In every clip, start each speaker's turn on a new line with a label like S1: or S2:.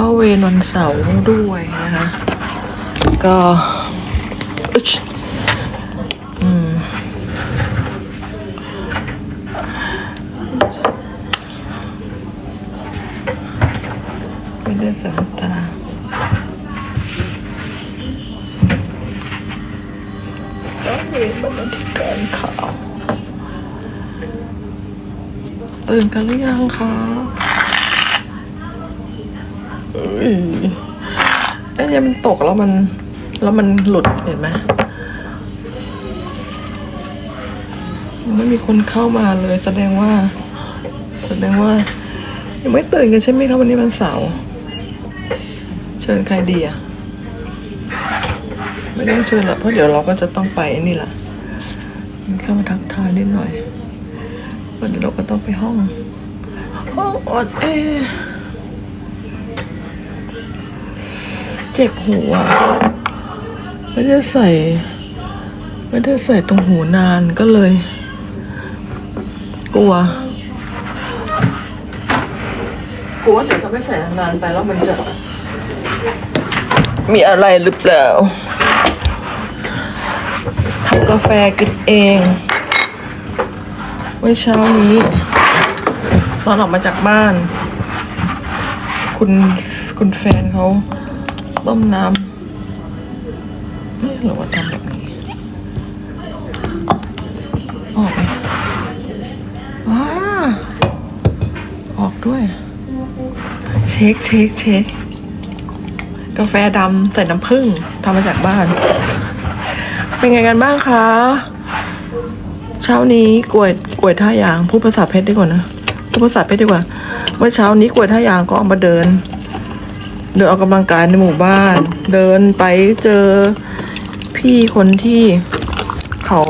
S1: เข้าเวรวันเสาร์ด้วยนะคะ ก็อึ๊ชอืมไม่ได้ส่น้ำตาต้องเรียนบรรณาธิการข่าวตื่นกันหรือยังคะ ไอ้เนี่ยมันตกแล้วมัน แล้วมันหลุดเห็นไหมไม่มีคนเข้ามาเลย แสดงว่า แสดงว่า ยังไม่ตื่นกันใช่ไหมคะวันนี้มันเสาร์เชิญใครดีอะไม่ต้องเชิญหรอกเพราะเดี๋ยวเราก็จะต้องไปนี่แหละเข้ามาทักทายนิดหน่อยเพราะเดี๋ยวเราก็ต้องไปห้อง ห้องออดแอร์ เจ็บหูอะไม่ได้ใส่ ไม่ได้ใส่ตรงหูนานก็เลย กลัวกลัวเดี๋ยวถ้าไม่ใส่นานๆไปแล้วมันจะ มีอะไรหรือเปล่าทำกาแฟกินเองเมื่อเช้านี้ตอนออกมาจากบ้าน คุณคุณแฟนเขา ต้มน้ำเอ๊ะหรือว่าทำแบบนี้ออกไหมว้าออกด้วย เช็คเช็คเช็คกาแฟดำใส่น้ำผึ้งทำมาจากบ้าน เป็นไงกันบ้างคะ เช้านี้กวยกวยท่ายางพูดภาษาเพชรดีกว่านะพูดภาษาเพชรดีกว่า เมื่อเช้านี้กวยท่ายางก็ออกมาเดิน เดินออกกำลังกายในหมู่บ้าน เดินไปเจอพี่คนที่เขา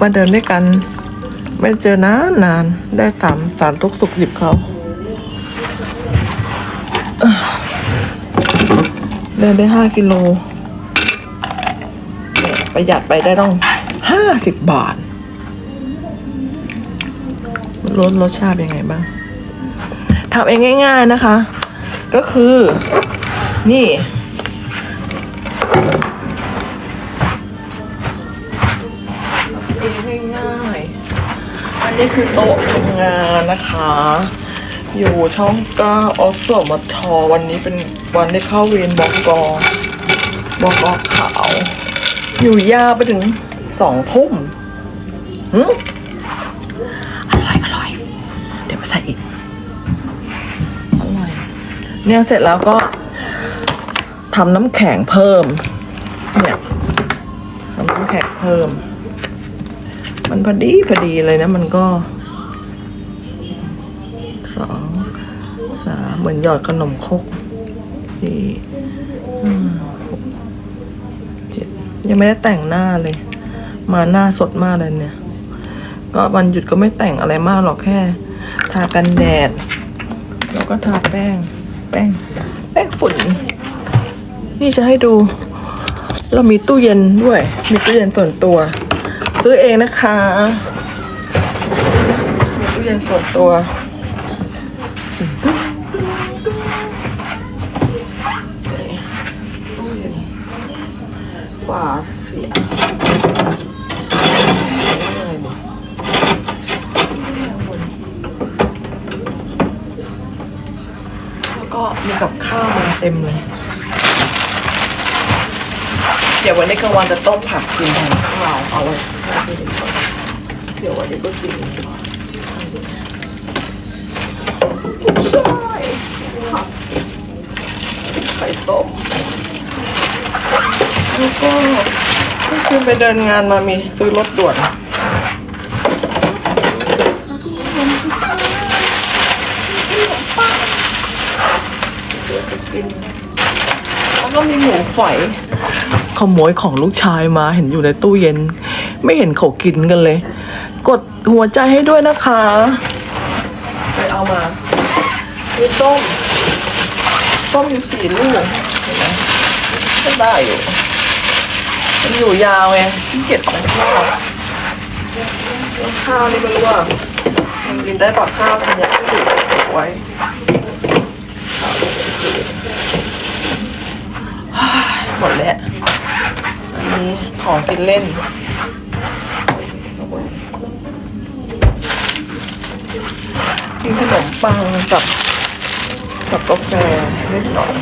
S1: มาเดินด้วยกัน ไม่เจอนานนานได้ตามสารทุกสุขดิบเขาเดินได้ห้ากิโล ประหยัดไปได้ต้องห้าสิบบาทรสรสชาติยังไงบ้าง ทำเองง่าย ๆนะคะ ก็คือ นี่เองง่ายๆ อันนี้คือโต๊ะทำงานนะคะ อยู่ช่องก้าออสมาทอวันนี้เป็นวันได้เข้าเวรบอกกบอกกขาว อยู่ยาวไปถึงสองทุ่มหืม เนี่ยเสร็จแล้วก็ทำน้ำแข็งเพิ่ม เนี่ยทำน้ำแข็งเพิ่ม มันพอดีพอดีเลยนะ มันก็สองสามเหมือนหยอดขนมครกสี่ห้าหกเจ็ดยังไม่ได้แต่งหน้าเลย มาหน้าสดมากเลยเนี่ย ก็วันหยุดก็ไม่แต่งอะไรมากหรอกแค่ ทากันแดด แล้วก็ทาแป้ง ป้ง แป้งฝุ่น นี่จะให้ดู เรามีตู้เย็นด้วย มีตู้เย็นส่วนตัว ซื้อเองนะคะมีตู้เย็นส่วนตัวตู้เย็นฝาเสียแล้วก็ มีกับข้าวมาเต็มเลย เดี๋ยววันนี้กลางวันจะต้มผักกินแทนข้าวเอาไว้เดี๋ยววันนี้ก็กินช่ผักไข่ต้มแล้วก็เมื่อคืนไปเดินงานมามีซื้อรถด่วนแล้ว ก็มีหมูฝอย ขโมยของลูกชายมาเห็นอยู่ในตู้เย็น ไม่เห็นเขากินกันเลย กดหัวใจให้ด้วยนะคะ ไปเอามามีต้ม ต้มอยู่สี่ลูกเห็นไหมก็ได้อยู่มันอยู่ยาวไงขี้เกียจออกข้าวข้าวนี่ไม่รู้ว่ามันกินได้ปากข้าวธัญพืชไว้ มดแล้ว อันนี้ของกินเล่น กินขนมปังกับ กับกาแฟนิดหน่อย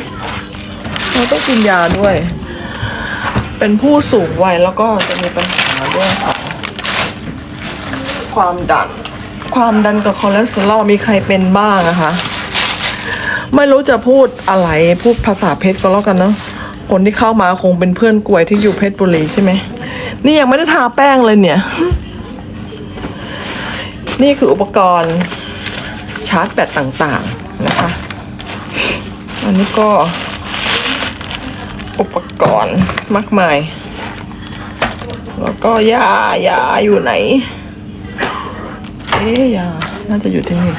S1: เราต้องกินยาด้วย เป็นผู้สูงวัยแล้วก็จะมีปัญหาเรื่องของความดัน ความดันกับคอเลสเตอรอลมีใครเป็นบ้างนะคะ ไม่รู้จะพูดอะไร พูดภาษาเพชรก็แล้วกันเนาะ คนที่เข้ามาคงเป็นเพื่อนกลวยที่อยู่เพชรบุรีใช่ไหม นี่ยังไม่ได้ทาแป้งเลยเนี่ย นี่คืออุปกรณ์ชาร์จแบตต่างๆนะคะ อันนี้ก็ อุปกรณ์มากมาย แล้วก็ยายาอยู่ไหน เอ๊ยา น่าจะอยู่ที่นี่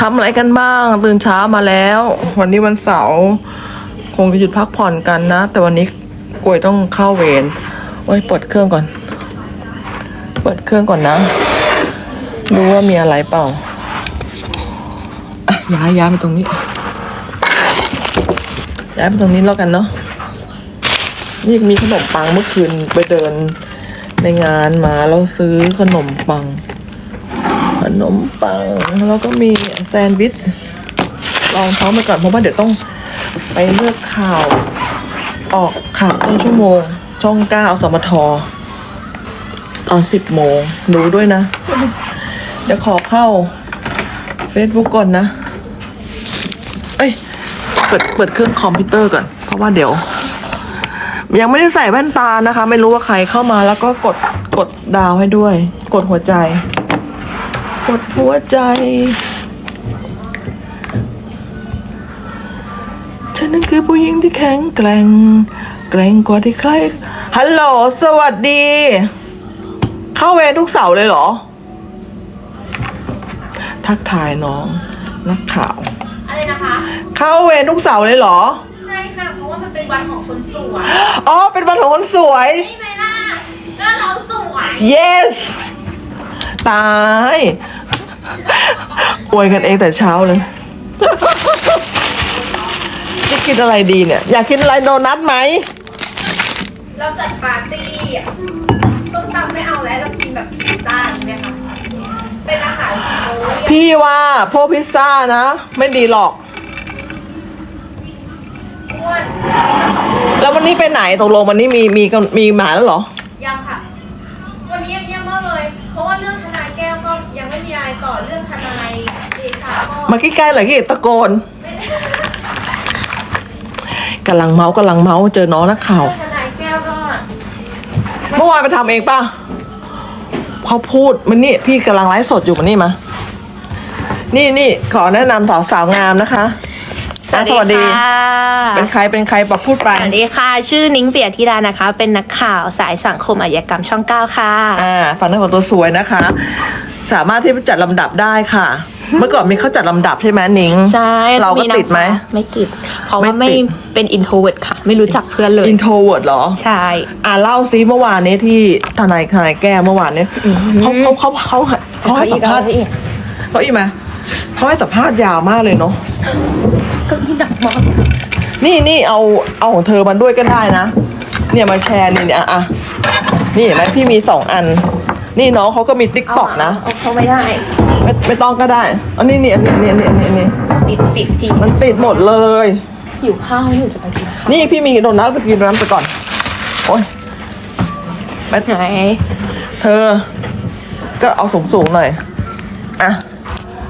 S1: ทำอะไรกันบ้าง ตื่นเช้ามาแล้ว วันนี้วันเสาร์ คงจะหยุดพักผ่อนกันนะ แต่วันนี้กลวยต้องเข้าเวรโอ้ยเปิดเครื่องก่อน เปิดเครื่องก่อนนะ ดูว่ามีอะไรเปล่าย้ายย้ายไปตรงนี้ ย้ายไปตรงนี้แล้วกันเนาะนี่มีขนมปังเมื่อคืนไปเดินในงานมาแล้วซื้อขนมปัง ขนมปังแล้วก็มีแซนด์วิชลองท้องไปก่อนเพราะว่าเดี๋ยวต้อง ไปเลือกข่าว ออกข่าวต้นชั่วโมง ช่องเก้าสมทตอนสิบโมงดูด้วยนะ เดี๋ยวขอเข้า Facebook ก่อนนะ เอ้ย เปิดเปิดเครื่องคอมพิวเตอร์ก่อน เพราะว่าเดี๋ยว ยังไม่ได้ใส่แว่นตานะคะ ไม่รู้ว่าใครเข้ามาแล้วก็กดกดดาวให้ด้วย กดหัวใจ กดหัวใจ ฉันนั้นคือผู้หญิงที่แข็งแกร่ง แกร่งกว่าที่ใคร ฮัลโหล สวัสดี เข้าเวรทุกเสาร์เลยเหรอ ทักทายน้อง นักข่าว
S2: อะไรนะคะ
S1: เข้าเวรทุกเสาร์เลยเหรอ
S2: ใช่ค่ะ เพราะว่ามันเป็นวันของคนสวย
S1: อ๋อ เป็นวันของคนสวย
S2: ใช่ไหมล่ะก็เราสวย
S1: yes ตายอวยกันเองแต่เช้าเลยจะ กินอะไรดีเนี่ย อยากกินอะไรโดนัทไหม
S2: เราจัดปาร์ตี้อะส้มตำไม่เอาแล้วเรากินแบบพิซซ่าอย่างเงี้ยค่ะเป็นอาหารโอ้ย
S1: พี่ว่าพวกพิซซ่านะ ไม่ดีหรอก
S2: อ้วน
S1: แล้ววันนี้ไปไหนตกลงวันนี้มีมีมีหมาแล้วเหรอ
S2: ยังค่ะ วันนี้เงียบๆมากเลย เพราะว่าเรื่องทนายแก้วก็ยังไม่มีอะไรต่อเรื่องทนายเดชาก็
S1: มาใกล้ๆเลยที่ตะโกน
S2: ไม่ได้
S1: กำลังเมาส์กำลังเมาส์เจอน้องนักข่าว
S2: เรื่องทนายแก้วก็
S1: เมื่อวานไปทำเองป่ะเขาพูดมันนี่พี่กำลังไลฟ์สดอยู่มันนี่มา นี่นี่ขอแนะนำสาวสาวงามนะคะอะสวัสดี
S3: ค่ะ
S1: เป็นใครเป็นใครบอกพูดไป
S3: สวัสดีค่ะ ชื่อนิ้งเปียธิดานะคะ เป็นนักข่าวสายสังคมอาชญากรรมช่องเก้าค่ะ
S1: อ่าฝั่งนั้นของตัวสวยนะคะ สามารถที่จะจัดลำดับได้ค่ะ เมื่อก่อนมีเขาจัดลำดับใช่ไหมนิ้ง
S3: ใช่
S1: เราก็
S3: นะคะ
S1: ติดไหม
S3: ไม่ติด เพราะว่า
S1: ไม่
S3: ไม่
S1: ติด
S3: เป็นอินโทรเวิร์ดค่ะ ไม่รู้จักเพื่อนเลย
S1: อินโทรเวิร์ดเหรอ
S3: ใช่
S1: อ่าเล่าซิเมื่อวานนี้ที่ทนายทนายแก้วเมื่อวานนี้เขาเขาเขาเขาเขาให้สัมภาษณ์
S3: อีก
S1: เขาอีกไหมเขาให้สัมภาษณ์ยาวมากเลยเนาะ
S3: เก็อีดังมาก
S1: นี่นี่เอาเอาของเธอมาด้วยก็ได้นะ เนี่ยมาแชร์นี่เนี่ยอะอะนี่เห็นไหมพี่มีสองอัน นี่น้องเขาก็มีติ๊กต็อกนะ
S3: เอาเขาไม่ได้
S1: ไม่ไม่ต้องก็ได้ อันนี้นี่อันนี้อันนี้อันนี้อันนี้อันนี้
S3: ติดติดที
S1: มันติดหมดเลย
S3: หิวข้าวอยู่จะไปกินข้าว
S1: นี่พี่มีโดนัทไปกินโดนัทไปก่อน โอ้ยไป
S3: ไหน
S1: เธอ ก็เอาสูงสูงๆหน่อย อะ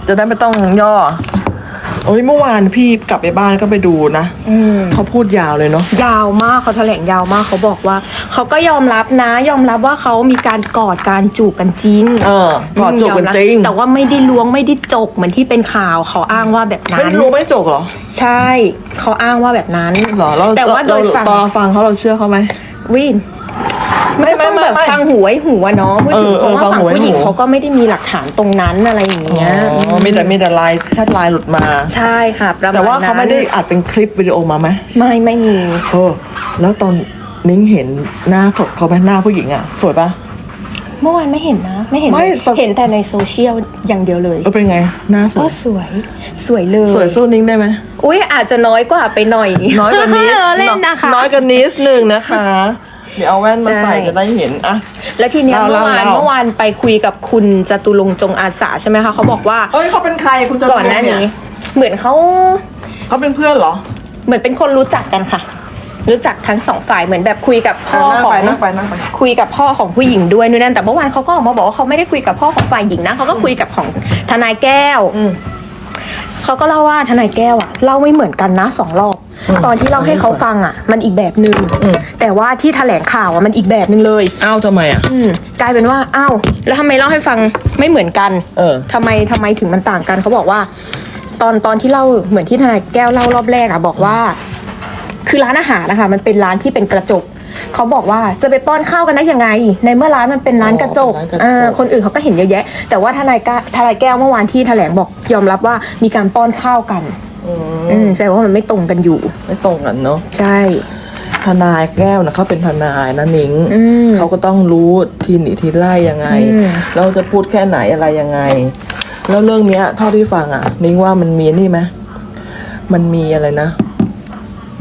S1: จะได้ไม่ต้องย่อ โอ้ยเมื่อวานพี่กลับไปบ้านก็ไปดูนะ
S3: อืม
S1: เขาพูดยาวเลยเนาะ
S3: ยาวมากเขาแถลงยาวมากเขาบอกว่า เขาก็ยอมรับนะ ยอมรับว่าเขามีการกอดการจูบกันจริง
S1: เออก่อนจบกันจริง
S3: แต่ว่าไม่ได้ล้วงไม่ได้จกเหมือนที่เป็นข่าวเขาอ้างว่าแบบนั้
S1: ไม่
S3: น
S1: ได้รู้ไม่ได้จกเหรอ
S3: ใช่เขาอ้างว่าแบบนั้น
S1: เหรอเรา
S3: แต่ว่าโด
S1: เรา
S3: ยฝั่ง
S1: ตอนฟังเขาเราเชื่อเขาไหม
S3: วิน
S1: ไม่ไม่
S3: ต้อง
S1: ไม่
S3: แบบ
S1: ไม่
S3: ฟังหูไว้หูอะเนาะพูดถึง
S1: เออ
S3: เพ
S1: เออ
S3: ราะว่า
S1: ฟัง
S3: ฝั่ง
S1: หูไว้
S3: ผู้หญิง
S1: หู
S3: เขาก็ไม่ได้มีหลักฐานตรงนั้นอะไรอย่างเงี้ย
S1: อ๋อมีแต่มีแต่ลายแชทไลน์หลุดมา
S3: ใช่ค่ะ ประมาณ
S1: แต่ว่าเขาไม่ได้
S3: นั้น
S1: อัดเป็นคลิปวิดีโอมาไหม
S3: ไม่ไม่มี
S1: เออแล้วตอนนิ้งเห็นหน้าสดเขาไหมหน้าผู้หญิงอะ สวยปะ
S3: เมื่อวานไม่เห็นนะ ไม่เห็น
S1: ไม่
S3: เลย
S1: ปะ
S3: เห็นแต่ในโซเชียลอย่างเดียวเลย
S1: เออเป็นไง หน้าสว
S3: ก็
S1: ย
S3: สวยสวยเลย
S1: สวยสู้นิ้งได้ไหม
S3: อุ้ยอาจจะน้อยกว่าไปหน่อย
S1: น้อยกว่านิด
S3: เล่นนะคะ
S1: น้อยกว่านิดหนึ่งนะคะ เดี๋ยวเอาแว่นมา
S3: ใช่
S1: ใส่จะได้เห็นอะ
S3: แล้วทีเนี้ย
S1: เล่า
S3: เมื่อวาน
S1: เล่า
S3: เมื่อวานไปคุยกับคุณจตุรงค์จงอาสาใช่ไหมคะเขาบอกว่า
S1: เอ้ยเขาเป็นใครคุณจะ
S3: ก่อนหน้านี้ เหมือนเขา
S1: เขาเป็นเพื่อนเหรอ
S3: เหมือนเป็นคนรู้จักกันค่ะ รู้จักทั้งสองฝ่ายเหมือนแบบคุยกับพ่อ
S1: นั่ง
S3: ของ
S1: ไปนั่งไปนั่งไป
S3: คุยกับพ่อของผู้หญิงด้วยนู่นนั่นแต่เมื่อวานเขาก็ออกมาบอกว่าเขาไม่ได้คุยกับพ่อของฝ่ายหญิงนะเขาก็คุยกับของทนายแก้ว
S1: อืม
S3: เขาก็เล่าว่าทนายแก้วอะเล่าไม่เหมือนกันนะสองรอบ
S1: อืม
S3: ตอนที่เล่าให้เขาฟังอะมันอีกแบบหนึง่ง
S1: อืม
S3: แต่ว่าที่แถลงข่าวอะมันอีกแบบหนึงเลย
S1: อ้าวทำไมอะ
S3: อืมกลายเป็นว่าอ้าวแล้วทำไมเล่าให้ฟังไม่เหมือนกัน
S1: เออ
S3: ทำไมทำไมถึงมันต่างกันเขาบอกว่า ตอนตอนที่เล่าเหมือนที่ทนายแก้วเล่ารอบแรกอะบอกว่า คือร้านอาหารนะคะมันเป็นร้านที่เป็นกระจกเขาบอกว่าจะไปป้อนข้าวกันได้ยังไง ในเมื่อร้านมันเป็นร้านกระจก
S1: อ๋อเป็นร้านกระจก
S3: เออคนอื่นเขาก็เห็นเยอะแยะ แต่ว่าทนายกาทนายแก้วเมื่อวานที่แถลงบอกยอมรับว่ามีการป้อนข้าวกัน
S1: อื
S3: อื
S1: ม
S3: มแสดงว่ามันไม่ตรงกันอยู่
S1: ไม่ตรงกันเนาะ
S3: ใช่
S1: ทนายแก้วนะเขาเป็นทนายนะนิ้ง
S3: อืม
S1: เขาก็ต้องรู้ทีหนีทีไล่ยังไง
S3: อืม
S1: เราจะพูดแค่ไหนอะไรยังไง แล้วเรื่องเนี้ย เท่าที่ฟังอะ นิ้งว่ามันมีนี่ไหมมันมีอะไรนะ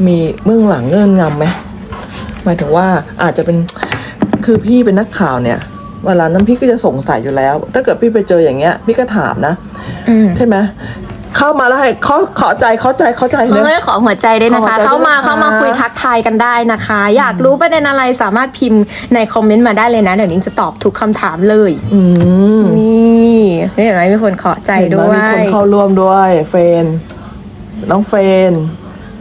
S1: มีเบื้องหลังเงื่อนงำไหมหมายถึงว่าอาจจะเป็นคือพี่เป็นนักข่าวเนี่ยเวลานั้นพี่ก็จะสงสัยอยู่แล้ว ถ้าเกิดพี่ไปเจออย่างเงี้ย พี่ก็ถามนะ
S3: อืม
S1: ใช่ไหม เข้ามาแล้วให้เขาขอใจเข้าใจเข้าใจ
S3: เขา
S1: เนี่ย
S3: เลยขอหัวใจด้วยนะคะ
S1: ขอหัวใจ
S3: เข้ามา
S1: ด้วยนะคะ
S3: เข้ามาคุยทักทายกันได้นะคะ อยากรู้ประเด็นอะไรสามารถพิมพ์ในคอมเมนต์มาได้เลยนะ เดี๋ยวนิ้งจะตอบทุกคำถามเลย
S1: อืม
S3: นี่เห็นไหมมีคนขอใจด้ว
S1: เห็นไหมมี
S3: ย
S1: คนเข้าร่วมด้วย เฟนน้องเฟน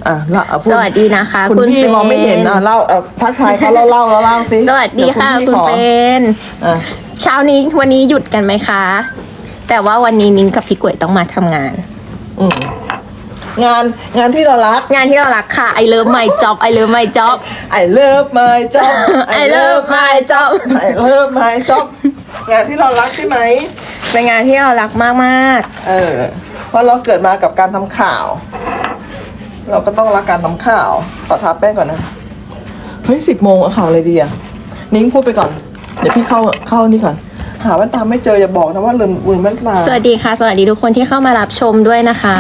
S1: อะละอะพู
S3: สวัสดีนะคะ
S1: คุณ
S3: คุณ
S1: พี่
S3: เฟน
S1: มองไม่เห็นอะเล่าเอ่อทักทายเขาเล่าเล่าเล่าเล่าสิ
S3: สวัสดีค่ะ
S1: เยว
S3: คุณ
S1: พี่ขอ
S3: เฟน
S1: อะ
S3: เช้านี้วันนี้หยุดกันไหมคะ แต่ว่าวันนี้นิ้งกับพี่กวยต้องมาทำงาน
S1: อืมงานงานที่เรารัก
S3: งานที่เรารักค่ะ I love my job I love my job
S1: I love my job
S3: I love my job
S1: I love my job งานที่เรารักใช่ไหม
S3: เป็นงานที่เรารักมาก
S1: เออ เพราะเราเกิดมากับการทำข่าว เราก็ต้องรักการทำข่าวขอทาแป้งก่อนนะ เฮ้ยสิบโมงเอาข่าวอะไรดีอะนิ้งพูดไปก่อน เดี๋ยวพี่เข้าเข้านี่ก่อน หาแว่นตาไม่เจออย่าบอกนะว่าลืมลืมแว่นตา
S3: ๆสวัสดีค่ะ สวัสดีทุกคนที่เข้ามารับชมด้วยนะคะ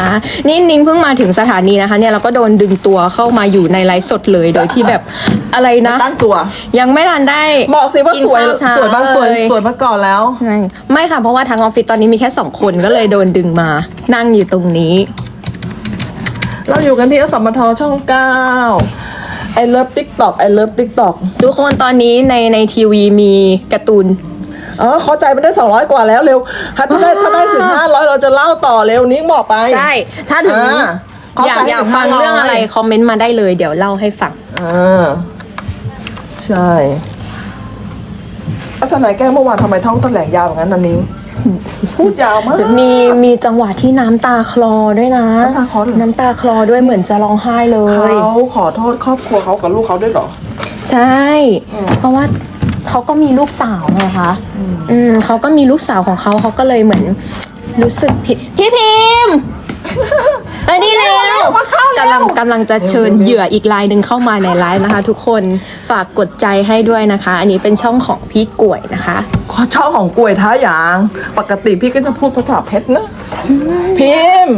S3: นี่นิ้งเพิ่งมาถึงสถานีนะคะ เนี่ยเราก็โดนดึงตัวเข้ามาอยู่ในไลฟ์สดเลยโดยที่แบบอะไรนะ
S1: ตั้งตัว
S3: ยังไม่ทันได้
S1: บอกสิว่า
S3: กิน
S1: สวย
S3: ข้าวเช้า
S1: สวยมาสวย
S3: เลย
S1: สวยมาก่อนแล้ว
S3: ใช่ไม่ค่ะเพราะว่าทางออฟฟิศตอนนี้มีแค่สองคนก็เลยโดนดึงมา นั่งอยู่ตรงนี้
S1: เราอยู่กันที่อสมทช่องเก้า I love TikTok I love TikTok
S3: ทุกคนตอนนี้ในในทีวีมีการ์ตูน
S1: เออขอใจมันได้สองร้อยกว่าแล้วเร็วถ้าได้ถ้าได้ถึงห้าร้อยเราจะเล่าต่อเร็วนิ้งบอกไป
S3: ใช่ ถ้าถึง
S1: อ่าขอ
S3: อยาก
S1: ไป
S3: อยาก
S1: ถึง
S3: ฟัง
S1: 500
S3: เรื่องอะไร คอมเมนต์มาได้เลย เดี๋ยวเล่าให้ฟัง
S1: อ่าใช่อาทนายแก้วเมื่อวานทำไมท้องแถลงยาวอย่างนั้นนันนิ้งพูดยาวมาก
S3: มีมีจังหวะที่น้ำตาคลอด้วยนะ
S1: น้ำตาคลอด้วยเหรอ
S3: น้ำตาคลอด้วยเหมือนจะร้องไห้เลย
S1: เขาขอโทษครอบครัวเขากับลูกเขาด้วยเหรอ
S3: ใช่
S1: อืม
S3: เพราะว่า เขาก็มีลูกสาวไงคะ
S1: อืม
S3: อืมเขาก็มีลูกสาวของเขาเขาก็เลยเหมือน รู้สึกผิดพี่พิมพ์อันนี้เร็วกำลังกำลังจะเชิญเหยื่ออีกรายหนึ่งเข้ามาในไลฟ์นะคะ ทุกคนฝากกดใจให้ด้วยนะคะ อันนี้เป็นช่องของพี่กล้วยนะคะ
S1: ขอชอบของกล้วยท้าหยาง ปกติพี่ก็จะพูดภาษาเพชรนะพิมพ์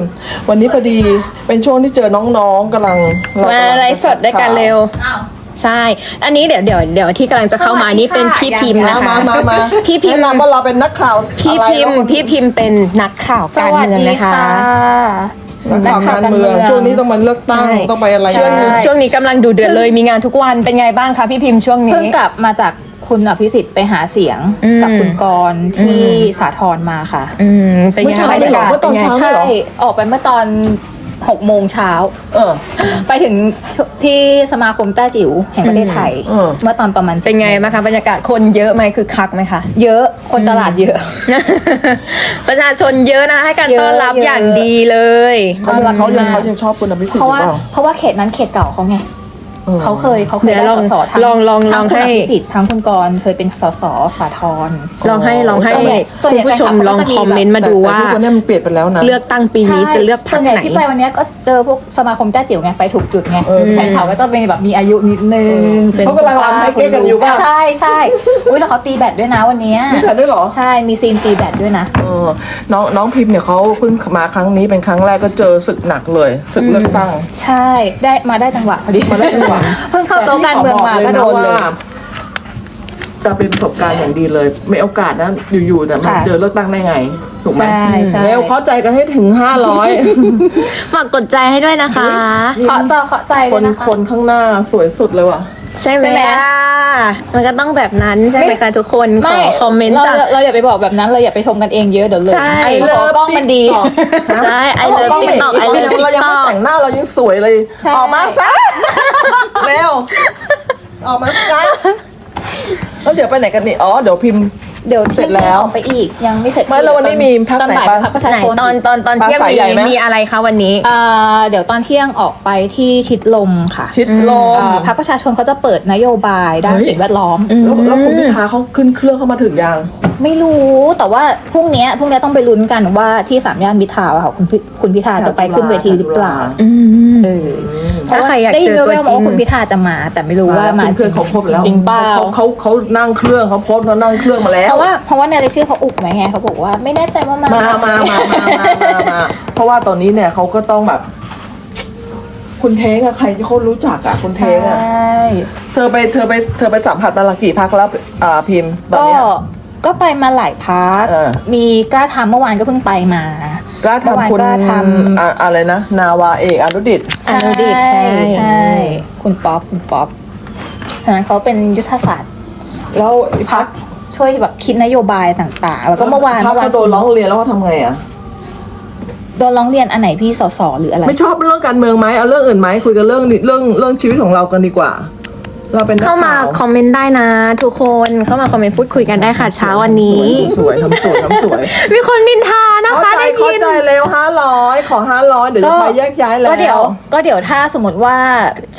S1: วันนี้พอดีเป็นช่วงที่เจอน้องๆกำลังเร
S3: มากำ
S1: ลัง
S3: ไลฟ์สดด้วยกันเร็ว
S2: อ้าว
S3: ใช่ อันนี้เดี๋ยวเดี๋ยวเดี๋ยวที่กำลังจะเข้ามานี่เป็นพี่พิมพ์
S1: มา
S3: นะคะ
S1: มามามา
S3: พี่พิมพ์
S1: แนะนำว่าเราเป็นนักข่าว
S3: พี่
S1: อะไร
S3: พิมพ์
S1: แล้วคน
S3: พี่พิมพ์เป็นนักข่าวการเมืองนะคะ
S1: นักข่าวการเมือง ช่วงนี้ต้องมาเลือกตั้ง
S3: ใช่
S1: ต้องไปอะไร
S3: ช่วง
S1: นะ
S3: ช่วงนี้กำลังดูเดือดเลยมีงานทุกวันเป็นไงบ้างคะพี่พิมพ์ช่วงนี้
S4: เพิ่งกลับมาจากคุณอภิสิทธิ์ไปหาเสียง
S3: อืม
S4: กับคุณกรณ์ที่
S3: อืม
S4: สาทรมาค่ะ
S3: อืมเป็นไง
S1: เมื่อเช้า
S3: บรรยากาศ
S1: เมื่อตอนเช้า
S3: ป็ไง
S4: ใช่ออกไปเมื่อตอน หกโมงเช้า
S1: เออ
S4: ไปถึงชุที่สมาคมแต้จิ๋วแห่งประเทศไทย
S1: อืม
S4: เมื่อตอนประมาณ
S3: เป็นไงบ้างคะบรรยากาศคนเยอะไหมคือคักไหมคะ
S4: เยอะคนตลาดเยอะ
S3: ประชาชนเยอะนะ ให้การต้อนรับ
S4: เยอะ
S3: อย่างดีเลย
S1: เขายังเขายังเขายังชอบคุณอภิสิทธิ์
S4: เพราะ
S1: อยู่
S4: ว่า
S1: เปล่า
S4: เพราะว่าเขตนั้นเขตเก่าเขาไง
S1: เออ
S4: เขาเคยเขาเคย
S3: เดี๋ยว
S4: ได้
S3: ลอง
S4: สสทั้ง
S3: ลองลองลอง
S4: ทั้คุณ
S3: ให้
S4: อภิสิทธิ์ทั้งคุณกรณ์เคยเป็นสสสาธร
S3: ลองให้ลองให้
S4: ส่วนใหญ่
S3: คุณผู้ชม
S4: ส่วนใหญ่
S3: ลอง
S4: แฟนคลับ
S3: คอมเมนต์มาดูว่า
S1: แต่ทุกวันนี้มันเปลี่ยนไปแล้วนะ
S3: เลือกตั้งปีนี้จะเลือกพร
S4: ส่
S3: ร
S4: ว
S3: คน
S4: ใหญ่
S3: ไหน
S4: ที่ไปวันเนี้ยก็เจอพวกสมาคมแต้จิ๋วไงไปถูกจุดไง
S1: เออ
S4: แฟนเขาก็จะเป็นแบบมีอายุนิดนึงเป็น
S1: เขากำลังรำให้เก๊กันอยู่ป่ะ
S4: ใช่ใช่อุ้ยแล้วเขาตีแบดด้วยนะวันเนี้ย
S1: มีแผนด้วยเหรอ
S4: ใช่มีซีนตีแบดด้วยนะ
S1: เออน้องน้องพิมพ์เนี่ยเขาเพิ่งมาครั้งนี้เป็นครั้งแรกก็เจอศึกหนักเลยศึกเลือกตั้ง
S4: ใช่ได้มาได้จังหวะพอดี
S1: มาได้จังหวะ
S4: เพิ่งเข้าโต๊ะการเมืองมาก็โดนเลย
S1: ว่าจะเป็นประสบการณ์อย่างดีเลย ไม่โอกาสนะอยู่ๆเนี่ยมัน
S4: ค่ะ
S1: เจอเลือกตั้งได้ไง ถูกไหม
S4: ใช่ใช่
S1: เร็วเข้าใจกันให้ถึงห้าร้อย
S3: ฝากกดใจให้ด้วยนะคะ
S4: เคาะจอเคาะใจ
S1: ค
S4: ด้วย
S1: น
S4: นะคะ
S1: คนข้างหน้าสวยสุดเลยว่ะ
S3: ใช่ไหม
S4: ใช่ไหม
S3: ล่ะมันก็ต้องแบบนั้นใช่ไหม
S4: ไม่
S3: คะทุกคนขอคอมเมนต์
S4: เรา
S3: จาก
S4: เราอย่าไปบอกแบบนั้นเราอย่าไปชมกันเองเยอะเดี๋ยวเลย
S3: ใช่
S4: ไอ้ขอกล้องมันดี
S3: ใช่ไอเลิฟติ๊กต็อกไอเลิฟติ๊
S1: เรา
S3: ก
S1: ยัง
S3: ต็
S1: ไม่
S3: อก
S1: แต่งหน้าเรายังสวยเลย
S4: ใช่
S1: ออกมาซะเร็วออกมาซะแล้วเดี๋ยวไปไหนกันนี่อ๋อเดี๋ยวพิมพ์
S4: เดี๋ยว
S1: เสร็จแล้ว
S4: ออกไปอีกยังไม่เสร็จ
S1: ไม่แล้ววันนี้มีพัก
S4: ตอน
S1: ไหน
S4: บ่าย
S1: บ้าง
S4: พักประชา
S3: ไหน
S4: ชน
S3: ตอนตอนตอนเที่ยง
S1: ปลาสาย
S3: มี
S1: ใหญ่ไหม
S3: มีอะไรคะวันนี้
S4: อ่าเดี๋ยวตอนเที่ยงออกไปที่ชิดลมค่ะ
S1: ชิดลม
S4: อ่าพักประชาชนเขาจะเปิดนโยบายด้าน
S1: เฮ้ย
S4: สิ่งแวดล้
S3: อม
S1: แล้วแล้วคุณพิธาเขาขึ้นเครื่องเข้ามาถึงยัง
S4: ไม่รู้แต่ว่าพรุ่งเนี้ยพรุ่งเนี้ยต้องไปลุ้นกันว่าที่สามย่านมิตรทาวน์อะค่ะคุณพิคุณพิธาจะไปขึ้นเวทีหรือเปล่า
S3: อืม
S4: เออ
S3: ถ้าใครอยาก
S4: ได้
S3: เจ
S4: ยิน
S3: อตัว
S4: แว่วๆ
S3: จ
S4: มา
S3: ริง
S4: ว่าคุณพิธาจะมา แต่ไม่รู้ว่ามา
S1: เพื่อนๆเขาครบแล้ว
S4: จริงเปล่า
S1: เขาเขาเขานั่งเครื่องเขาโพสต์เขานั่งเครื่องมาแล้ว
S4: เพราะว่าเพราะว่าในรายชื่อเขาอุบไหมไงเขาบอกว่าไม่แน่ใจว่ามา
S1: มามามามามามามาเพราะว่าตอนนี้เนี่ยเขาก็ต้องแบบ คุณเทงอะใครที่เขารู้จักอะคุณเท
S4: ใช่
S1: งอะเธอไปเธอไปเธอไปสัมผัสมาละกี่พักแล้วอ่าพิมพ์ตอน
S4: ก็
S1: เนี้ย
S4: ก็ไปมาหลายพัก
S1: เออ
S4: มีกล้าทำเมื่อวานก็เพิ่งไปมา
S1: กล้า
S4: เมื่อวาน
S1: ทำคุณ
S4: กล้าทำ
S1: อ่าอะไรนะ นาวาเอกอนุดิต
S3: อนุดิตใช่
S4: ใช่ คุณป๊อปคุณป๊อปฉะนั้นเขาเป็นยุทธศาสตร์
S1: แล้ว
S4: พักช่วยแบบคิดนโยบายต่างๆ แล้วก็เมื่อวาน
S1: พัก
S4: เมื่อวาน
S1: เขาโดนร้องเรียนแล้วเขาทำไงอะ
S4: โดนร้องเรียนอันไหนพี่สสหรืออะไร
S1: ไม่ชอบเรื่องการเมืองไหมเอาเรื่องอื่นไหมคุยกันเรื่องนี้เรื่องเรื่องชีวิตของเรากันดีกว่า เราเป็นนัก
S3: เข้ามา
S1: ข่ว
S3: คอมเมนต์ได้นะ ทุกคนเข้ามาคอมเมนต์พูดคุยกันได้ค่ะเช้าวันนี้
S1: สวยทำสวยทำสวย
S3: มีคนนินทานะ
S1: เข้า
S3: คะ
S1: ใจ
S3: ได้
S1: เข้า
S3: ยิน
S1: ใจเร็วห้าร้อยขอห้าร้อยเดี๋ยวจะไปแยกย้ายแล้ว
S4: ก็เดี๋ยวก็เดี๋ยวถ้าสมมติว่า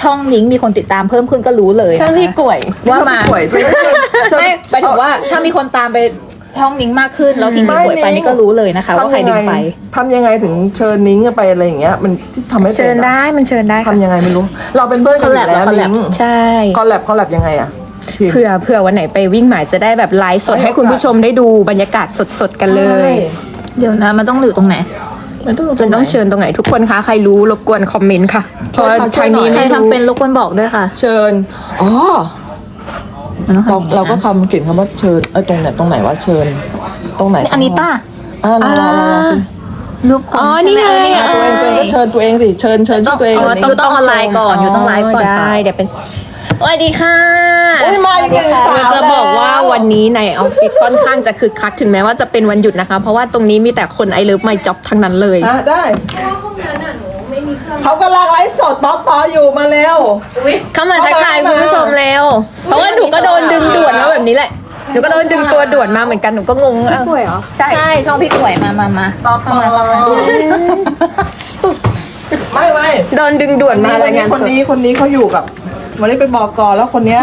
S4: ช่องนิ้งมีคนติดตามเพิ่มขึ้นก็รู้เลย
S3: ช่างที่
S4: นะคะ
S3: กล่วย
S4: ว่ามา
S1: ป่วยไปเรื่อยๆ
S4: ไม่ไปถึงว่าถ้ามีคนตามไป ช่องนิ้งมากขึ้น แล้วทิ้งไปป่วยไปนี่ก็รู้เลยนะคะ ว่าใครดึงไป
S1: ทำยังไงถึงเชิญนิ้งไปอะไรอย่างเงี้ย มันทำให้
S3: เชิญได้มันเชิญได้ค่ะ
S1: ทำยังไงไม่รู้ เราเป็นเพื่อนกันอยู่แล้ว
S4: คอลแลบ
S1: นิ้ง
S3: ใช่
S1: คอลแลบคอลแลบยังไงอะพิมพ์
S3: เผื่อเผื่อวันไหนไปวิ่งหมายจะได้แบบไลฟ์สด
S1: ให้
S3: ให้คุณผู้ชมได้ดูบรรยากาศสดๆกันเลย
S4: เดี๋ยวนะมันต้องหลือตรงไหน
S1: มันต้อง
S3: มันต้องเชิญตรงไหนทุกคนคะ ใครรู้รบกวนคอมเมนต์ค่ะเพราะว่าทางนี้
S4: ใคร
S3: ไม่รู้
S4: ทำเป็นรบกวนบอกด้วยค่ะ
S1: เชิญ อ๋อ
S4: มันต้อง
S1: เรา
S4: ทำอย่งนี้นะ
S1: เราก็คำเขียนคำว่าเชิญเอ้ยตรงไหนตรงไหนว่าเชิญ ตรงไหน
S4: อันนี้ป้า
S1: อ่าเราเราเรา
S4: รูปค
S3: อ๋อนี่ไง
S4: ใช่หม
S1: ตัวเองตัวเองก็เชิญตัวเองสิเชิญเชิญชื่อตัวเอง
S4: อ๋อ
S1: นิ้
S4: ต้องต้องออนไลน์ก่อนอยู่ต้องไลฟ์ก่อน
S3: ได้
S4: ค่ะ
S3: เดี๋ยวเป็นสวัสดีค่ะ
S1: โอ้ยมาอีกหนึ่งสาว
S3: จะบอกว่า
S1: แล้ว
S3: วันนี้ในออฟฟิศค่อนข้างจะคึกคักถึงแม้ว่าจะเป็นวันหยุดนะคะ เพราะว่าตรงนี้มีแต่คนไอเลิฟไม่จ็อบทั้งนั้นเลย
S1: อะได้
S2: เพราะว่าห้องนั้นอะหนู ไม่มีเครื่อง
S1: เขากำลังไลฟ์สดต่อต่ออยู่มาเร็ว
S2: อุ้ย
S3: เข้ามาทักทายคุณผู้ชมเร็ว เพราะว่าหนูก็โดนดึงด่วนมาแบบนี้แหละ หนูก็โดนดึงตัวด่วนมาเหมือนกัน หนูก็งงอ้าว
S2: ป่วยเหรอ
S3: ใช่
S4: ใช่ ช่องพี่กล้วยมามามา
S1: ต่อต่อไม่ไม่
S3: โดนดึงด่วนมา
S1: คน
S3: ราย
S1: นี้
S3: งาน
S1: คน
S3: สด
S1: นี้คนนี้เขาอยู่กับ วันนี้เป็นบอกอแล้วคนเนี้ย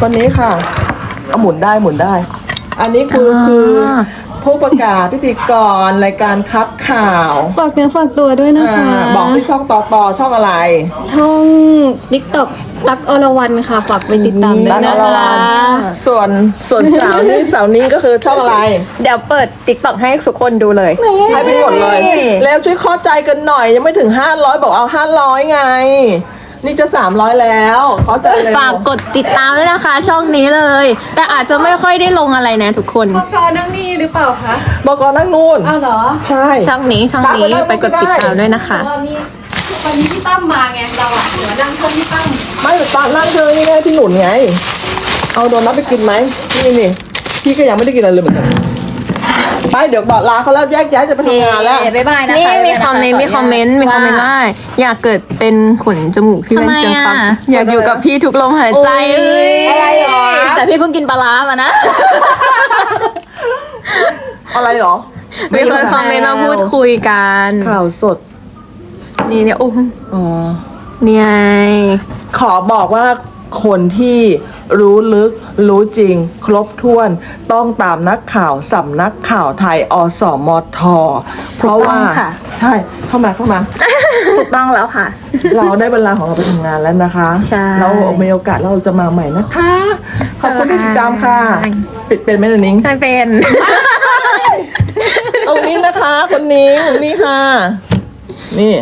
S1: คนนี้ค่ะ เอาหมุนได้หมุนได้ อันนี้คือคือ ผู้ประกาศพิธีกรรายการคับข่าว
S5: ฝากเนื้อฝากตัวด้วยนะคะ
S1: อ่าบอกที่ช่องต่อต่อช่องอะไร
S5: ช่องนิกตอกตักอรวรันค่ะ ฝากไปติดตามด้วย
S1: ตั๊ก
S5: นะ
S1: อรวร
S5: คะ
S1: รส่วนส่วนสาวนี่สาวนี้ก็คือช่องอะไร
S3: เดี๋ยวเปิดติ๊กต็อกให้ทุกคนดูเลย
S1: ให้ไปกดเลย แล้วช่วยเข้าใจกันหน่อยยังไม่ถึง 500 บอกเอา 500 ไง นี่จะ300แล้วเข้าใจเลย
S3: ฝากกดติดตามด้วยนะคะ ช่องนี้เลย แต่อาจจะไม่ค่อยได้ลงอะไรนะทุกคน
S2: ปกรณ์นั่งนี่หรือเปล่าคะ
S1: บอกนั่งนู่น
S2: อ้าวเหรอ
S1: ใช่
S3: ช่องนี้ช่องนี้ไปกดติดตามด้วยนะคะ
S2: วันนี้วันนี้พี่ตั้มมาไงเราอะเหลือนั่งเครื่องพี่ตั้ม
S1: ไม่ตอนนั่งเธอนี่ไงพี่หนุนไง เอาโดนัทไปกินไหมนี่นี่พี่ก็ยังไม่ได้กินอะไรเลยเหมือนกัน ไปเดี๋ยวบอกลาเขาแล้วแยกย้ายจะไปทำงานแล้ว
S4: บ๊ายบายนะคะ
S3: นี่มีคอมเมนต์มีคอมเมนต์มีคอมเมนต์ว่า อยากเกิดเป็นขนจมูกพี่แว่นจังครับ
S4: ทำไมอะ
S3: อยากอยู่กับพี่ทุกลมหายใจ
S4: โอ้ย
S1: อะไรเหรอ
S4: แต่พี่เพิ่งกินปลาร้ามานะ
S1: อะไรเหรอ
S3: มีคนคอมเมนต์มาพูดคุยกัน
S1: ข่าวสด
S3: นี่เนี่ยโอ้
S1: อ๋อ
S3: เนี่ย
S1: ขอบอกว่าคนที่ รู้ลึก รู้จริง ครบถ้วน ต้องตามนักข่าวสำนักข่าวไทยอสมท เพราะว่า
S4: ถูกต้องค่ะ
S1: ใช่เข้ามาเข้ามา
S4: ถูกต้องแล้วค่ะ
S1: เราได้เวลาของเราไปทำงานแล้วนะคะ
S4: ใช่
S1: เรามีโอกาสเราจะมาใหม่นะคะ ขอบคุณที่ติดตามค่ะ ปิดเป็นไหมเนยนิ้ง
S3: ไม่เป็น
S1: ตรงนี้นะคะ คนนี้ตรงนี้ค่ะ นี่